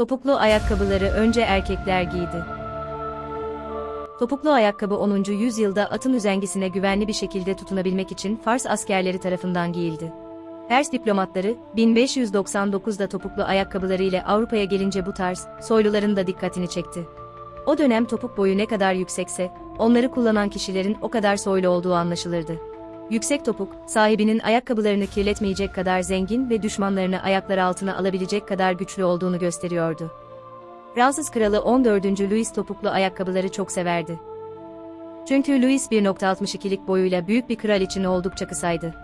Topuklu ayakkabıları önce erkekler giydi. Topuklu ayakkabı 10. yüzyılda atın üzengisine güvenli bir şekilde tutunabilmek için Fars askerleri tarafından giyildi. Pers diplomatları, 1599'da topuklu ayakkabıları ile Avrupa'ya gelince bu tarz, soyluların da dikkatini çekti. O dönem topuk boyu ne kadar yüksekse, onları kullanan kişilerin o kadar soylu olduğu anlaşılırdı. Yüksek topuk, sahibinin ayakkabılarını kirletmeyecek kadar zengin ve düşmanlarını ayakları altına alabilecek kadar güçlü olduğunu gösteriyordu. Fransız kralı 14. Louis topuklu ayakkabıları çok severdi. Çünkü Louis 1.62'lik boyuyla büyük bir kral için oldukça kısaydı.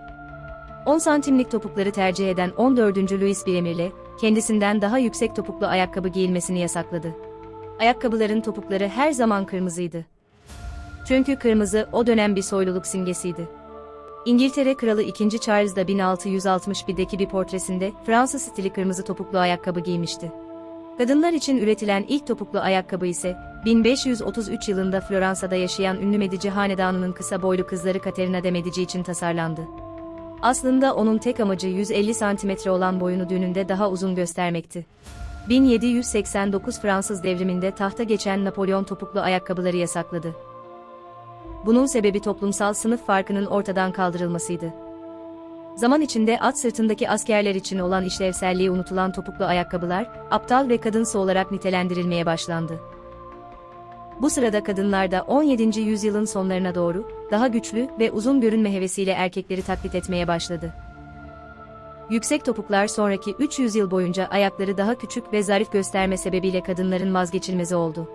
10 santimlik topukları tercih eden 14. Louis bir emirle, kendisinden daha yüksek topuklu ayakkabı giyilmesini yasakladı. Ayakkabıların topukları her zaman kırmızıydı. Çünkü kırmızı o dönem bir soyluluk simgesiydi. İngiltere Kralı 2. Charles da 1661'deki bir portresinde Fransız stili kırmızı topuklu ayakkabı giymişti. Kadınlar için üretilen ilk topuklu ayakkabı ise 1533 yılında Floransa'da yaşayan ünlü Medici hanedanının kısa boylu kızları Katerina de Medici için tasarlandı. Aslında onun tek amacı 150 santimetre olan boyunu düğününde daha uzun göstermekti. 1789 Fransız devriminde tahta geçen Napolyon topuklu ayakkabıları yasakladı. Bunun sebebi toplumsal sınıf farkının ortadan kaldırılmasıydı. Zaman içinde at sırtındaki askerler için olan işlevselliği unutulan topuklu ayakkabılar, aptal ve kadınsı olarak nitelendirilmeye başlandı. Bu sırada kadınlar da 17. yüzyılın sonlarına doğru, daha güçlü ve uzun görünme hevesiyle erkekleri taklit etmeye başladı. Yüksek topuklar sonraki 300 yıl boyunca ayakları daha küçük ve zarif gösterme sebebiyle kadınların vazgeçilmezi oldu.